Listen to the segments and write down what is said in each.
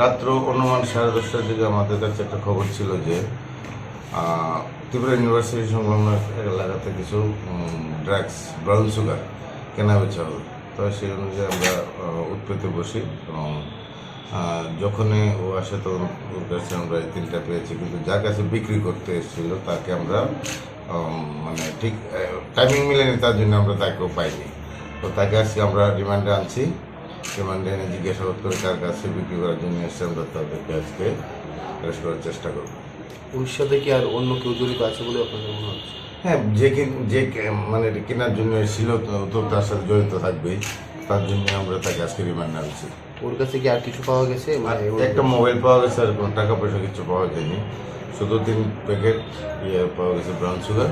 রাত্র অনুমান সাড়ে দশটার দিকে আমাদের কাছে একটা খবর ছিল যে ত্রিপুরা ইউনিভার্সিটি সংলগ্ন এলাকাতে কিছু ড্রাগস ব্রাউন সুগার কেনা বেচা হবে তো সেই অনুযায়ী আমরা আহ, উৎপত্তি বসি এবং যখনই ও আসে তখন ওর কাছে আমরা এই তিনটা পেয়েছি। কিন্তু যার কাছে বিক্রি করতে এসেছিল তাকে আমরা মানে ঠিক টাইমিং মিলেনি তার জন্য আমরা তাকেও পাইনি। তো তাকে আজকে আমরা রিমান্ডে আনছি। রিমান্ডে এনে জিজ্ঞাসাবাদ করে তার কাছে বিক্রি করার জন্য এসে আমরা তাদেরকে আজকে অ্যারেস্ট করার চেষ্টা করব। ওর সাথে কি আর অন্য কেউ জড়িত আছে বলে আপনাদের মনে হচ্ছে? হ্যাঁ যে যে মানে কেনার জন্য এসেছিল তো- তার সাথে জড়িত থাকবেই তার জন্য আমরা তাকে আজকে রিমান্ডে আনছি ওর কাছে কি আর কিছু পাওয়া গেছে? মানে একটা মোবাইল পাওয়া গেছে আর কোনো টাকা পয়সা কিছু পাওয়া যায়নি। শুধু তিন প্যাকেট ইয়ে পাওয়া গেছে ব্রাউন সুগার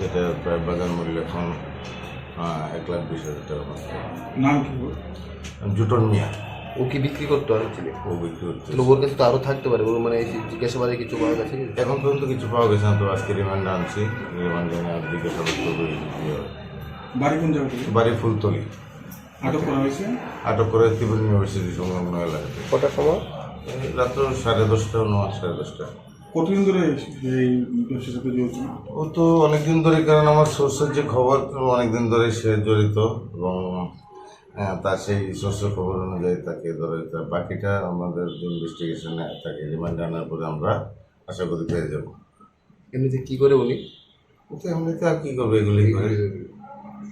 যেটা প্রায় বাজার মূল্য এখন আহ, এক লাখ বিশ হাজার টাকার মতো নাম কি? জুটন মিয়া। ও কি বিক্রি করতো আর ছিল? ও বিক্রি করতে তাহলে ওর কাছে তো আরও থাকতে পারে ওর মানে এই জিজ্ঞাসাবাদে কিছু পাওয়া গেছে এখন পর্যন্ত কিছু পাওয়া গেছে না তো আজকে রিমান্ডে আনছি। রিমান্ডে এনে আর জিজ্ঞাসাবাদ করব। বাড়ি কোন জায়গা থেকে বাড়ি ফুলতলি। আটক করা হয়েছে? আটক করে ত্রিপুরা ইউনিভার্সিটি সংলগ্ন এলাকাতে। কটার সময়? রাত্র সাড়ে দশটা নয় সাড়ে দশটা। কতদিন ধরে এই ব্যবসার সাথে জড়িত? ও তো অনেকদিন ধরে কারণ আমার সোর্সের যে খবর অনেকদিন ধরে সে জড়িত এবং তার সেই সোর্সের খবর অনুযায়ী তাকে ধরে বাকিটা আমাদের ইনভেস্টিগেশনে তাকে রিমান্ডে আনার পরে আমরা আশা করি পেয়ে যাব। এমনিতে কী করে উনি? কিন্তু এমনিতে আর কী করবে এগুলি করে।